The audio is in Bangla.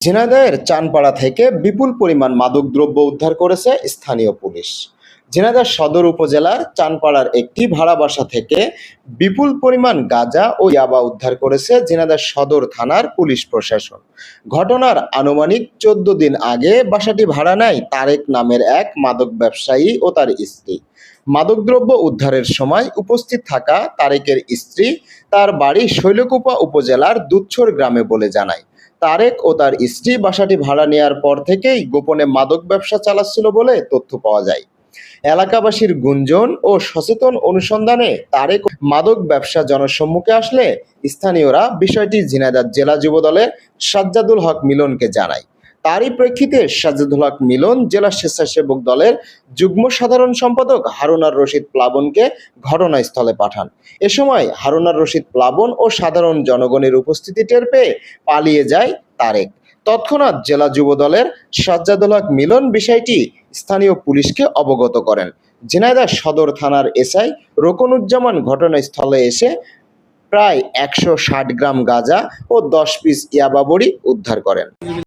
ঝিনাইদহের চানপাড়া থেকে বিপুল পরিমাণ মাদকদ্রব্য উদ্ধার করেছে স্থানীয় পুলিশ। ঝিনাইদহ সদর উপজেলার চানপাড়ার একটি ভাড়া বাসা থেকে বিপুল পরিমাণ গাঁজা ও ইয়াবা উদ্ধার করেছে ঝিনাইদহ সদর থানার পুলিশ প্রশাসন। ঘটনার আনুমানিক চোদ্দ দিন আগে বাসাটি ভাড়া নেয় তারেক নামের এক মাদক ব্যবসায়ী ও তার স্ত্রী। মাদকদ্রব্য উদ্ধারের সময় উপস্থিত থাকা তারেকের স্ত্রী তার বাড়ি শৈলকুপা উপজেলার দুচ্ছর গ্রামে বলে জানায়। তারেক ও তার স্ত্রী বাসাটি ভাড়া নেওয়ার পর থেকেই গোপনে মাদক ব্যবসা চালাচ্ছিল বলে তথ্য পাওয়া যায়। এলাকাবাসীর গুঞ্জন ও সচেতন অনুসন্ধানে তারেক মাদক ব্যবসা জনসম্মুখে আসলে স্থানীয়রা বিষয়টি ঝিনাইদহ জেলা যুব দলের সাজ্জাদুল হক মিলনকে জানায়। তারই প্রেক্ষিতে সাজ্জাদুল হক মিলন জেলা স্বেচ্ছাসেবক দলের যুগ্ম সাধারণ সম্পাদক হারুনার রশিদ প্লাবনকে ঘটনাস্থলে পাঠান। এ সময় হারুনার রশিদ প্লাবন ও সাধারণ জনগণের উপস্থিতি টের পেয়ে পালিয়ে যায় তারেক। তৎক্ষণাৎ জেলা যুব দলের হক মিলন বিষয়টি স্থানীয় পুলিশকে অবগত করেন। ঝিনাইদা সদর থানার এসআই রোকনুজ্জামান ঘটনাস্থলে এসে প্রায় একশো ষাট গ্রাম গাঁজা ও দশ পিস ইয়াবাবড়ি উদ্ধার করেন।